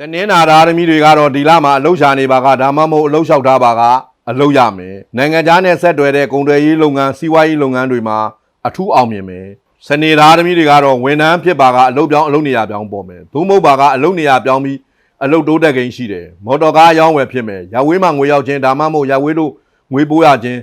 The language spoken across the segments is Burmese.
တနင်္လာသားသမီးတွေကတော့ဒီလမှာအလုပ်ရှာနေပါကဒါမှမဟုတ်အလုပ်လျှောက်ထားပါကအလုပ်ရမယ်နိုင်ငံခြားနဲ့ဆက်တွယ်တဲ့ကုန်သွယ်ရေးလုပ်ငန်းစီးပွားရေးလုပ်ငန်းတွေမှာအထူးအောင်မြင်မယ်စနေသားသမီးတွေကတော့ဝန်ထမ်းဖြစ်ပါကအလုပ်ပြောင်းအလုပ်နေရာပြောင်းပေါ်မယ်သို့မဟုတ်ပါကအလုပ်နေရာပြောင်းပြီးအလုပ်တိုးတက်ကိန်းရှိတယ်မော်တော်ကားအရောင်းဝယ်ဖြစ်မယ်ရဝေးမှာငွေရောက်ခြင်းဒါမှမဟုတ်ရဝေးတို့ငွေပိုးရခြင်း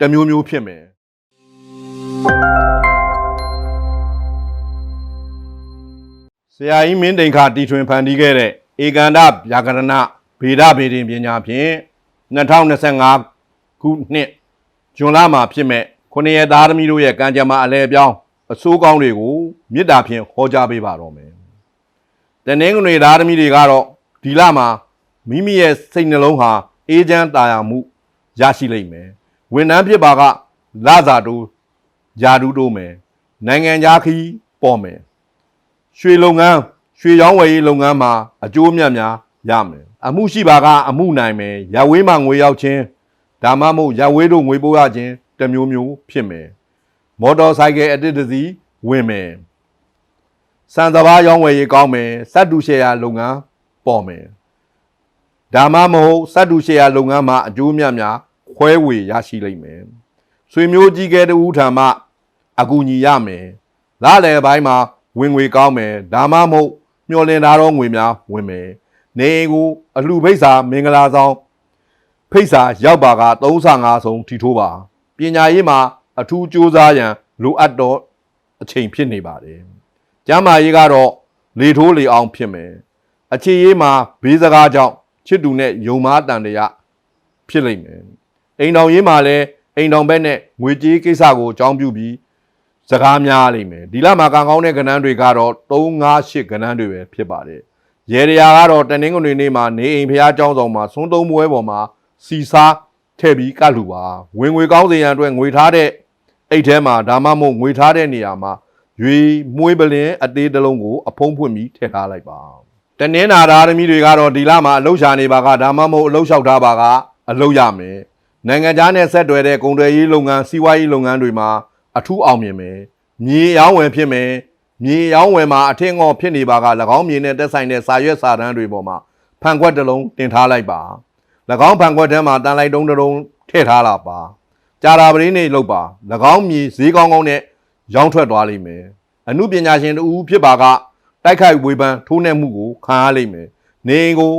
တစ်မျိုးမျိုးဖြစ်မယ် ရာကြီးမင်းတိန်ခါတီထွင်ဖန်တီးခဲ့တဲ့ဧကန်ဒဗျာကရဏဗေဒဗေဒင်ပညာဖြင့်2025ခုနှစ်ဇွန်လမှာဖြစ်မဲ့ခုနှစ်ရက်သားသမီးတို့ရဲ့ကံကြမ္မာအလဲအပြောင်းအစိုးကောင်းတွေကိုမေတ္တာဖြင့်ဟောကြားပေးပါတော့မယ်။တနင်္ဂနွေသားသမီးတွေကတော့ဒီလမှာမိမိရဲ့စိတ်နှလုံးဟာအေးချမ်းတာယာမှုရရှိလိမ့်မယ်။ဝန်ထမ်းဖြစ်ပါကလစာတိုးယာဒူးတိုးမယ်။နိုင်ငံခြားခီးပေါ်မယ်။ ရွှေလုပ်ငန်းရွှေရောင်းဝယ်ရေးလုပ်ငန်းမှာအကျိုးမြတ်များရမယ်အမှုရှိပါကအမှုနိုင်မယ်ရဝေးမှာငွေရောက်ခြင်းဒါမှမဟုတ်ရဝေးတို့ငွေပိုးရခြင်းတစ်မျိုးမျိုးဖြစ်မယ်မော်တော်ဆိုင်ကယ်အတစ်တစ်စီးဝင်မယ်စံစဘာရောင်းဝယ်ရေးကောင်းမယ်စက်တူရှယ်ယာလုပ်ငန်းပေါ်မယ်ဒါမှမဟုတ်စက်တူရှယ်ယာလုပ်ငန်းမှာအကျိုးမြတ်များခွဲဝေရရှိလိမ့်မယ်ဆွေမျိုးကြီးကဲတူထံမှအကူညီရမယ်လာလေပိုင်းမှာ ဝင်ငွေကောင်းမယ်ဒါမှမဟုတ်မျောလင်သားတော့ငွေများဝင်မယ်နေအိမ်ကိုအလှဖိတ်စာမင်္ဂလာဆောင်ဖိတ်စာရောက်ပါက35ဆုံးထီထိုးပါပညာရေးမှာအထူးကြိုးစားရန်လိုအပ်တော့အချိန်ဖြစ်နေပါတယ်ကျမ်းမာရေးကတော့လေထိုးလေအောင်ဖြစ်မယ်အခြေရေးမှာဘေးစကားကြောင့်ချစ်သူနဲ့ယုံမားတန်တရာဖြစ်လိမ့်မယ်အိမ်တော်ရေးမှာလည်းအိမ်တော်ဘက်နဲ့ငွေကြေးကိစ္စကိုအကြောင်းပြုပြီး စကားများလိမ့်မယ်ဒီလမှာကံကောင်းတဲ့ကဏ္ဍတွေကတော့3 5 8ကဏ္ဍတွေပဲဖြစ်ပါတယ်ရေတရာကတော့တနင်္ဂနွေနေ့မှာနေအိမ်ဖျားเจ้าဆောင်မှာသုံးသုံးပွဲပေါ်မှာစီစားထည့်ပြီးကတ်လူပါဝင်ငွေကောင်းစေရန်အတွက်ငွေထားတဲ့အိတ်ထဲမှာဒါမှမဟုတ်ငွေထားတဲ့နေရာမှာရွေမွေးပလင်အသေးတစ်လုံးကိုအဖုံးဖွင့်ပြီးထည့်ထားလိုက်ပါတနင်္လာသားသမီးတွေကတော့ဒီလမှာအလုရှာနေပါကဒါမှမဟုတ်အလုလျှောက်ထားပါကအလုရမယ်နိုင်ငံခြားနဲ့ဆက်တွယ်တဲ့ကုန်သွယ်ရေးလုပ်ငန်းစီးပွားရေးလုပ်ငန်းတွေမှာ အထူးအောင်မြင်မယ်မြေရောင်းဝယ်ဖြစ်မယ်မြေရောင်းဝယ်မှာအထင်ငေါဖြစ်နေပါက၎င်းမြေနဲ့တက်ဆိုင်တဲ့စာရွက်စာတမ်းတွေပေါ်မှာဖန်ခွက်တစ်လုံးတင်ထားလိုက်ပါ၎င်းဖန်ခွက်ထဲမှာတန်လိုက်တုံးတစ်လုံးထည့်ထားလာပါကြာတာပရင်းနေလောက်ပါ၎င်းမြေဈေးကောင်းကောင်းနဲ့ရောင်းထွက်သွားလိမ့်မယ်အမှုပညာရှင်တူဖြစ်ပါကတိုက်ခိုက်ဝေဖန်ထိုးနှက်မှုကိုခံရလိမ့်မယ်နေအိမ်ကို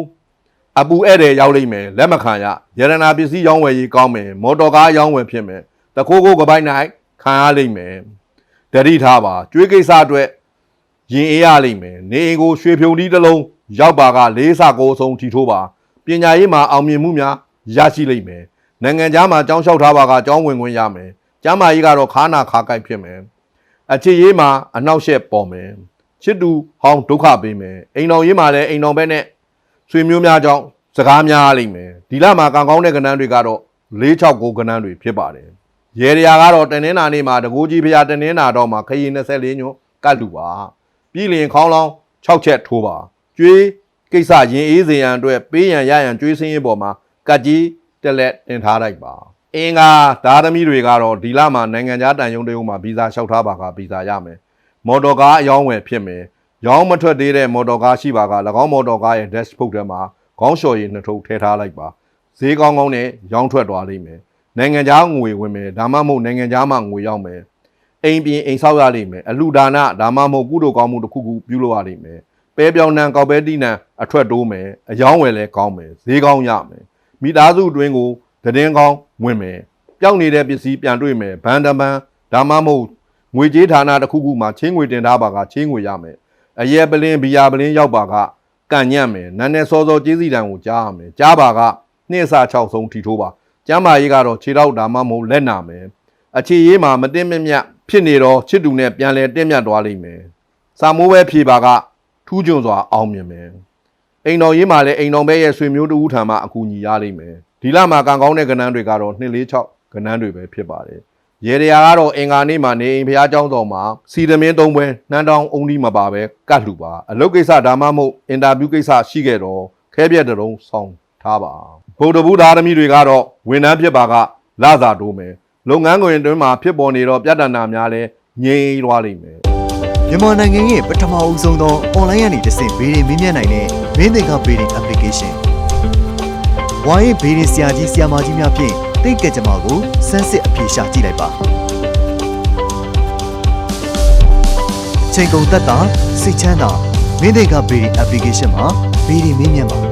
အပူဧည့်တယ်ရောက်လိမ့်မယ်လက်မခံရရတနာပစ္စည်းရောင်းဝယ်ရေးကောင်းမယ်မော်တော်ကားရောင်းဝယ်ဖြစ်မယ်တခိုးကိုကပိုင်းနိုင် ခံရလိမ့်မယ်ဒတိထားပါကျွေးကိစ္စအတွက်ရင်အေးရလိမ့်မယ်နေအိမ်ကိုရွှေဖြုံဒီတစ်လုံးရောက်ပါကလေးစကိုအဆုံးထီထိုးပါပညာရေးမှာအောင်မြင်မှုများရရှိလိမ့်မယ်နိုင်ငံခြားမှာကြောင်းလျှောက်ထားပါကကြောင်းဝင်ခွင့်ရမယ်ကျမ်းမာရေးကတော့ခါနာခါကိုက်ဖြစ်မယ်အခြေရေးမှာအနှောက်အယှက်ပေါ်မယ်ချစ်တူဟောင်းဒုက္ခပေးမယ်အိမ်တော်ရေးမှာလည်းအိမ်တော်ဘက်နဲ့ဆွေမျိုးများကြောင့်စကားများလိမ့်မယ်ဒီလမှာကံကောင်းတဲ့ကဏ္ဍတွေကတော့469ကဏ္ဍတွေဖြစ်ပါတယ် ရေရရာကတော့တနင်္လာနေ့မှာတကိုးကြီးဖျားတနင်္လာတော့မှာခရီ24ညွန်းကတ်လူပါပြည်လင်ခေါင်းလောင်း6ချက်ထိုးပါကျွေးကိစ္စရင်အေးစေရန်အတွက်ပေးရန်ရရန်ကျွေးစင်းရေးပေါ်မှာကတ်ကြီးတက်လက်တင်ထားလိုက်ပါအင်္ဂါဒါသမီတွေကတော့ဒီလမှာနိုင်ငံခြားတန်ယုံတရုံမှာဗီဇာလျှောက်ထားပါကဗီဇာရမယ်မော်တော်ကားအယောင်းဝယ်ဖြစ်မယ်ရောင်းမထွက်သေးတဲ့မော်တော်ကားရှိပါက၎င်းမော်တော်ကားရဲ့ dashboard ထဲမှာခေါင်းလျှော်ရည်နှစ်ထုပ်ထည့်ထားလိုက်ပါဈေးကောင်းကောင်းနဲ့ရောင်းထွက်သွားလိမ့်မယ် နိုင်ငံခြားငွေဝင်မယ်ဒါမှမဟုတ်နိုင်ငံခြားမှာငွေရောက်မယ်အိမ်ပြင်အိမ်ဆောက်ရလိမ့်မယ်အလူဒါနဒါမှမဟုတ်ကုသိုလ်ကောင်းမှုတစ်ခုခုပြုလုပ်ရလိမ့်မယ်ပဲပြောင်းနှံကောက်ပဲတိနှံအထွက်တိုးမယ်အယောင်းဝယ်လဲကောင်းမယ်ဈေးကောင်းရမယ်မိသားစုအတွင်းကိုသတင်းကောင်းဝင်မယ်ပျောက်နေတဲ့ပစ္စည်းပြန်တွေ့မယ်ဘန်တပန်ဒါမှမဟုတ်ငွေကြေးဌာနတစ်ခုခုမှာချင်းငွေတင်ထားပါကချင်းငွေရမယ်အရက်ပလင်းဘီယာပလင်းရောက်ပါကကန့်ညံ့မယ်နာနဲ့စောစောကျေးစီတံကိုကြားရမယ်ကြားပါကနှစ်ဆ6ဆုံးထီထိုးပါ ကျမ်းမာရေးကတော့ခြေထောက်ဒါမှမဟုတ်လက်နာမယ်အခြေရေးမှာမတင်မမြတ်ဖြစ်နေတော့ချစ်သူနဲ့ပြန်လဲတင့်မြတ်သွားလိမ့်မယ်စာမိုးပဲဖြေပါကထူးချွန်စွာအောင်မြင်မယ်အိမ်တော်ရေးမှာလည်းအိမ်တော်ဘဲရဲ့ဆွေမျိုးတူဦးထံမှအကူအညီရလိမ့်မယ်ဒီလမှာကံကောင်းတဲ့ကဏ္ဍတွေကတော့246ကဏ္ဍတွေပဲဖြစ်ပါတယ်ရေတရာကတော့အင်္ဂါနေ့မှာနေအိမ်ဖျားเจ้าတော်မှာစီသမင်းသုံးပွဲနှမ်းတောင်းအုံးဒီမပါပဲကတ်လှူပါအလုပ်ကိစ္စဒါမှမဟုတ်အင်တာဗျူးကိစ္စရှိခဲ့တော့ခဲပြက်တစ်လုံးဆောင်းထားပါ ဗုဒ္ဓဘူးသားသမီးတွေကတော့ဝန်ထမ်းဖြစ်ပါကလစာတိုးမယ်လုပ်ငန်းခွင်အတွင်းမှာဖြစ်ပေါ်နေတော့ပြဿနာများလဲငြိမ်းသွားလိမ့်မယ်မြန်မာနိုင်ငံရဲ့ပထမအဦးဆုံးသော online ကနေတဆင့်ဗီဒီယိုမြင်မြင်နိုင်တဲ့မင်းသင်္ကာဘေဒင် application ဝိုင်းဘေဒင်ဆရာကြီးဆရာမကြီးများဖြင့်တိတ်ကကြမ္မာကိုစမ်းစစ်အပြေရှာကြည့်လိုက်ပါချိန်ကုန်သက်တာစိတ်ချမ်းသာမင်းသင်္ကာဘေဒင် application မှာဘေဒင်မင်းမြတ်ပါ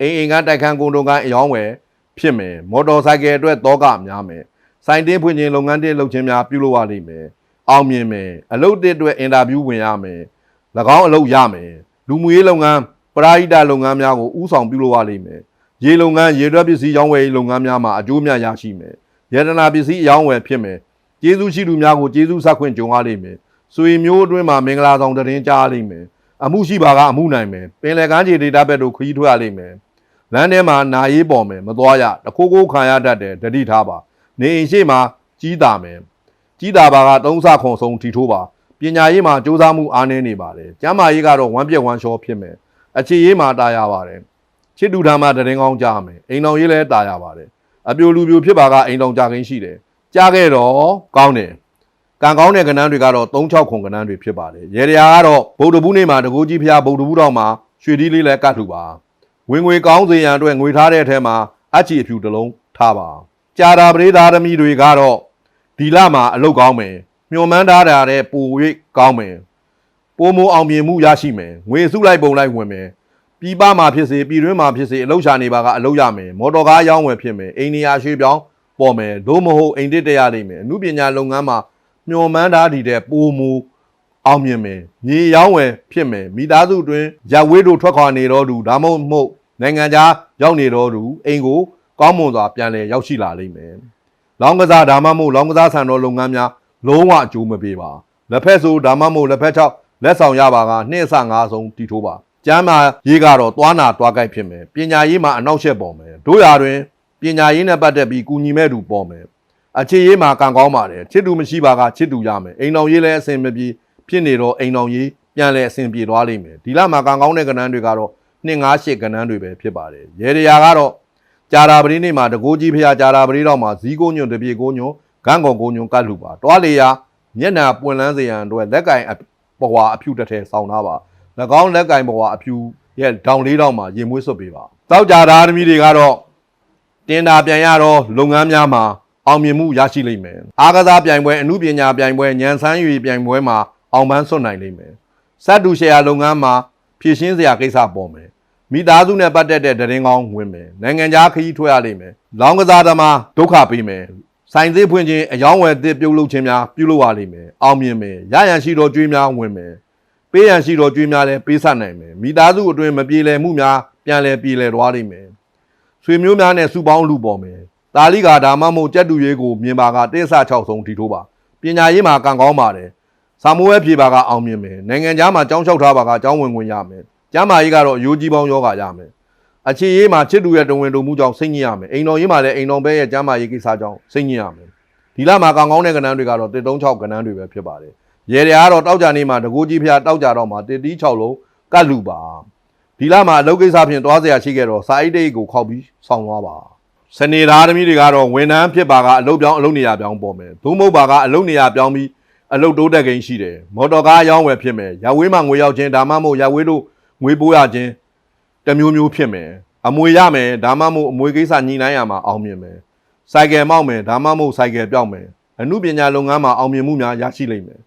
အိမ်အိမ်ကတိုက်ခန်းကုန်တုံကအယောင်းဝယ်ဖြစ်မယ်မော်တော်ဆိုင်ကယ်အတွက်တောကများမယ်စိုင်းတင်းဖွင့်ခြင်းလုပ်ငန်းတင်းလုပ်ခြင်းများပြုလုပ်ရလိမ့်မယ်အောင်မြင်မယ်အလုပ်တစ်အတွက်အင်တာဗျူးဝင်ရမယ်၎င်းအလုပ်ရမယ်လူမှုရေးလုပ်ငန်းပရာဟိတလုပ်ငန်းများကိုဥဆောင်ပြုလုပ်ရလိမ့်မယ်ရေလုပ်ငန်းရေတွက်ပစ္စည်းရောင်းဝယ်ရေးလုပ်ငန်းများမှာအကျိုးများရရှိမယ်ယတနာပစ္စည်းအယောင်းဝယ်ဖြစ်မယ်ကျေးဇူးရှိသူများကိုကျေးဇူးဆက်ခွင့်ကြုံရလိမ့်မယ်ဆွေမျိုးအတွင်းမှာမင်္ဂလာဆောင်တဲ့ရင်ကြားရလိမ့်မယ်အမှုရှိပါကအမှုနိုင်မယ်ပင်လယ်ကမ်းခြေဒေတာဘက်တို့ခရီးထွက်ရလိမ့်မယ် လမ်းထဲမှာနာရေးပေါ်မယ်မသွားရတခိုးခိုးခံရတတ်တယ်တတိထားပါနေအိမ်ရှိမှာကြီးတာမယ်ကြီးတာပါကသုံးဆခွန်ဆုံးထီထိုးပါပညာရေးမှာစူးစမ်းမှုအားနည်းနေပါတယ်ကျမ်းမာရေးကတော့ဝမ်းပြက်ဝမ်းလျှောဖြစ်မယ်အခြေရေးမှာတာရပါတယ်ချစ်တူထားမှတရင်ကောင်းကြမယ်အိမ်တော်ရေးလည်းတာရပါတယ်အပြိုလူပြိုဖြစ်ပါကအိမ်တော်ကြခင်းရှိတယ်ကြားခဲ့တော့ကောင်းတယ်ကံကောင်းတဲ့ကဏ္ဍတွေကတော့36ခုကဏ္ဍတွေဖြစ်ပါတယ်ရေရာကတော့ဗုဒ္ဓဘုနေ့မှာတကူကြီးဖျားဗုဒ္ဓဘုတော်မှာရွှေဒီလေးလည်းကတ်ထူပါ ဝင်ငွေကောင်းစေရန်အတွက်ငွေထားတဲ့အထက်မှာအချီအဖြူတစ်လုံးထားပါကြာတာပရိသားသမီးတွေကတော့ဒီလမှာအလုတ်ကောင်းမယ်မျှော်မှန်းထားတာတဲ့ပို၍ကောင်းမယ်ပိုမိုအောင်မြင်မှုရရှိမယ်ငွေစုလိုက်ပုံလိုက်ဝင်မယ်ပြည်ပမှာဖြစ်စေပြည်တွင်းမှာဖြစ်စေအလုတ်ရှာနေပါကအလုတ်ရမယ်မော်တော်ကားရောင်းဝယ်ဖြစ်မယ်အိန္ဒိယရွှေပြောင်းပေါ်မယ်ဒို့မဟုတ်အိန္ဒိတရလိမ့်မယ်အမှုပညာလုပ်ငန်းမှာမျှော်မှန်းထားတည်တဲ့ပိုမို အောင်မြင်မယ်မြေရောင်းဝယ်ဖြစ်မယ်မိသားစုတွင်ရပ်ဝေးတို့ထွက်ခွာနေတော့သူဒါမှမဟုတ်နိုင်ငံခြားရောက်နေတော့သူအိမ်ကိုကောင်းမွန်စွာပြန်လည်ရောက်ရှိလာလိမ့်မယ်လောင်းကစားဒါမှမဟုတ်လောင်းကစားဆန်တော်လုပ်ငန်းများလုံးဝအကျိုးမပေးပါလက်ဖက်ဆိုဒါမှမဟုတ်လက်ဖက်ချောက်လက်ဆောင်ရပါကနှစ်အဆငါးဆုံးတီထိုးပါကျမ်းမာရေးကတော့တွားနာတွားကြိုက်ဖြစ်မယ်ပညာရေးမှာအနောက်ရှက်ပေါ်မယ်တို့ရာတွင်ပညာရေးနဲ့ပတ်သက်ပြီးကူညီမဲ့သူပေါ်မယ်အခြေရေးမှာကံကောင်းပါတယ်ချစ်တူမရှိပါကချစ်တူရမယ်အိမ်တော်ရေးလည်းအဆင်မပြေ ဖြစ်နေတော့အိမ်တော်ရေးပြန်လဲအဆင်ပြေသွားလိမ့်မယ်ဒီလမှာကံကောင်းတဲ့ကဏ္ဍတွေကတော့258ကဏ္ဍတွေပဲဖြစ်ပါတယ်ရေတရာကတော့ကြာတာပတိနေ့မှာတကိုးကြီးဖျားကြာတာပတိတော့မှာဇီးကိုညွန့်တပြေကိုညွန့်ဂန်းကောင်ကိုညွန့်ကတ်လူပါတွားလေယာမျက်နှာပွင့်လန်းစေရန်အတွက်လက်ကင်ဘဝအဖြူတစ်ထည်ဆောင်းသားပါ၎င်းလက်ကင်ဘဝအဖြူရဲ့ဒေါင်လေးတောင်မှာရင်မွေးစွပ်ပေးပါတောက်ကြသားသမီးတွေကတော့တင်တာပြန်ရတော့လုပ်ငန်းများမှာအောင်မြင်မှုရရှိလိမ့်မယ်။အားကစားပြိုင်ပွဲအမှုပညာပြိုင်ပွဲညံဆန်းရွေပြိုင်ပွဲမှာ အောင်ပန်းစွန့်နိုင်လိမ့်မယ်။စက်တူရှယ်ယာလုပ်ငန်းမှာဖြည့်ရှင်းစရာကိစ္စပေါ်မယ်။မိသားစုနဲ့ပတ်သက်တဲ့တရင်ကောင်းဝင်မယ်။နိုင်ငံခြားခရီးထွက်ရလိမ့်မယ်။လောင်းကစားသမားဒုက္ခပေးမယ်။စိုင်သေးဖွင့်ခြင်းအယောင်းဝယ်သစ်ပြုတ်လုပ်ခြင်းများပြုလုပ်ရလိမ့်မယ်။အောင်မြင်မယ်။ရရန်ရှိတော်ကြွေးများဝင်မယ်။ပေးရန်ရှိတော်ကြွေးများလည်းပေးဆက်နိုင်မယ်။မိသားစုအတွင်းမပြေလည်မှုများပြန်လည်ပြေလည်သွားလိမ့်မယ်။ဆွေမျိုးများနဲ့စုပေါင်းလူပေါ်မယ်။တာလိကဒါမှမဟုတ်ကြက်တူရွေးကိုမြင်ပါကတင်းဆ6ဆုံးထီထိုးပါ။ပညာရေးမှာကံကောင်းပါတယ်။ စာမိုးဝဲဖြေပါကအောင်မြင်မယ်။နိုင်ငံခြားမှာကြောင်းလျှောက်ထားပါကကြောင်းဝင်ဝင်ရမယ်။ကျမ်းမာရေးကတော့အယိုးကြီးပေါင်းယောဂရမယ်။အခြေရေးမှာချစ်တူရဲ့တဝင်တူမှုကြောင့်စိတ်ညစ်ရမယ်။အိမ်တော်ရေးမှာလည်းအိမ်တော်ဘဲရဲ့ကျမ်းမာရေးကိစ္စကြောင့်စိတ်ညစ်ရမယ်။ဒီလမှာကံကောင်းတဲ့ကဏ္ဍတွေကတော့136ကဏ္ဍတွေပဲဖြစ်ပါတယ်။ရေတွေကတော့တောက်ကြနေမှာတကိုးကြီးဖျားတောက်ကြတော့မှာ1တီး6လုံးကတ်လူပါ။ဒီလမှာအလုပ်ကိစ္စဖြင့်တွားစရာရှိခဲ့တော့စာအိတ်တိတ်ကိုခောက်ပြီးဆောင်းသွားပါစနေသားသမီးတွေကတော့ဝန်ထမ်းဖြစ်ပါကအလုပ်ပြောင်းအလုပ်နေရာပြောင်းပေါ်မယ်သို့မဟုတ်ပါကအလုပ်နေရာပြောင်းပြီး အလုပ်တိုးတက်ကိန်းရှိတယ်မော်တော်ကားရောင်းဝယ်ဖြစ်မယ်ရဝေးမှာငွေရောက်ခြင်းဒါမှမဟုတ်ရဝေးတို့ငွေပိုးရခြင်းတစ်မျိုးမျိုးဖြစ်မယ်အမွေရမယ်ဒါမှမဟုတ်အမွေကိစ္စညှိနှိုင်းရမှာအောင်မြင်မယ်စိုက်ကယ်မောက်မယ်ဒါမှမဟုတ်စိုက်ကယ်ပြောက်မယ်အမှုပညာလုပ်ငန်းမှာအောင်မြင်မှုများရရှိလိမ့်မယ်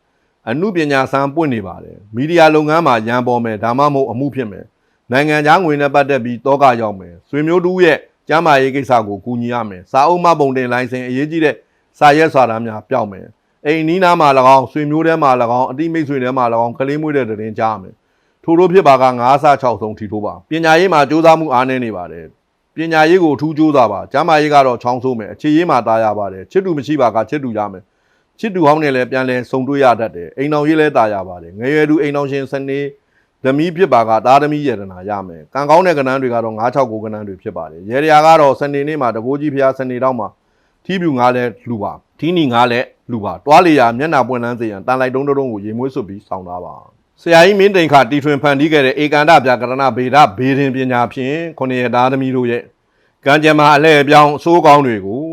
အမှုပညာစံပွင့်နေပါတယ်မီဒီယာလုပ်ငန်းမှာရန်ပေါ်မယ်ဒါမှမဟုတ်အမှုဖြစ်မယ်နိုင်ငံခြားငွေနဲ့ပတ်သက်ပြီးတောကရောက်မယ်ဆွေမျိုးတူရဲ့ကျမ်းမာရေးကိစ္စကိုကူညီရမယ်စာအုပ်မှပုံတင်လိုင်စင်အရေးကြီးတဲ့စာရက်စာတမ်းများပျောက်မယ် အိမ်နီးနားမှာ၎င်းဆွေမျိုးထဲမှာ၎င်းအတိမိတ်ဆွေထဲမှာ၎င်းကလေးမွေးတဲ့တည်င်းကြားမယ်ထို့လိုဖြစ်ပါက9ဆ6ဆုံးထိထိုးပါပညာရေးမှာစူးစမ်းမှုအားနည်းနေပါတယ်ပညာရေးကိုအထူးစူးစမ်းပါကျမ်းမာရေးကတော့ချောင်းဆိုးမယ်အခြေရေးမှာတာရပါတယ်ချစ်တူမရှိပါကချစ်တူရမယ်ချစ်တူဟောင်းနဲ့လည်းပြန်လဲဆုံတွေ့ရတတ်တယ်အိမ်တော်ရေးလည်းတာရပါတယ်ငရွယ်သူအိမ်တော်ရှင်စနေသမီးဖြစ်ပါကတာသမီးယတနာရမယ်ကံကောင်းတဲ့ကဏ္ဍတွေကတော့9 6ကိုကဏ္ဍတွေဖြစ်ပါတယ်ရေရာကတော့စနေနေ့မှာတကိုးကြီးဖျားစနေတော့မှာ ထီးပြူငါလဲလူပါထီးနီငါလဲလူပါတွားလေယာမျက်နှာပွင့်လန်းစေရန်တန်လိုက်တုံးတုံးကိုရေမွေးစွပ်ပြီးဆောင်းသားပါဆရာကြီးမင်းတိန်ခတီထွင်ဖန်တီးခဲ့တဲ့ဧကန်ဒပြကရဏဗေဒဘေဒင်ပညာဖြင့်ခုနှစ်ရသားသမီးတို့ရဲ့ကံကြမ္မာအလဲအပြောင်းအစိုးကောင်းတွေကို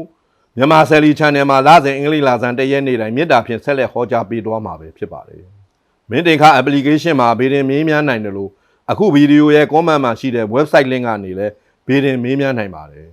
မြန်မာဆယ်လီ channel မှာလာစဉ်အင်္ဂလိပ်လာဇန်တရက်နေ့တိုင်းမြစ်တာဖြင့်ဆက်လက်ဟောကြားပေးသွားမှာပဲဖြစ်ပါတယ်။မင်းတင်ခ application မှာဗေဒင်မင်းများနိုင်တယ်လို့အခုဗီဒီယိုရဲ့ comment မှာရှိတဲ့ website link ကနေလည်းဘေးတင်မေးမြန်းနိုင်ပါတယ်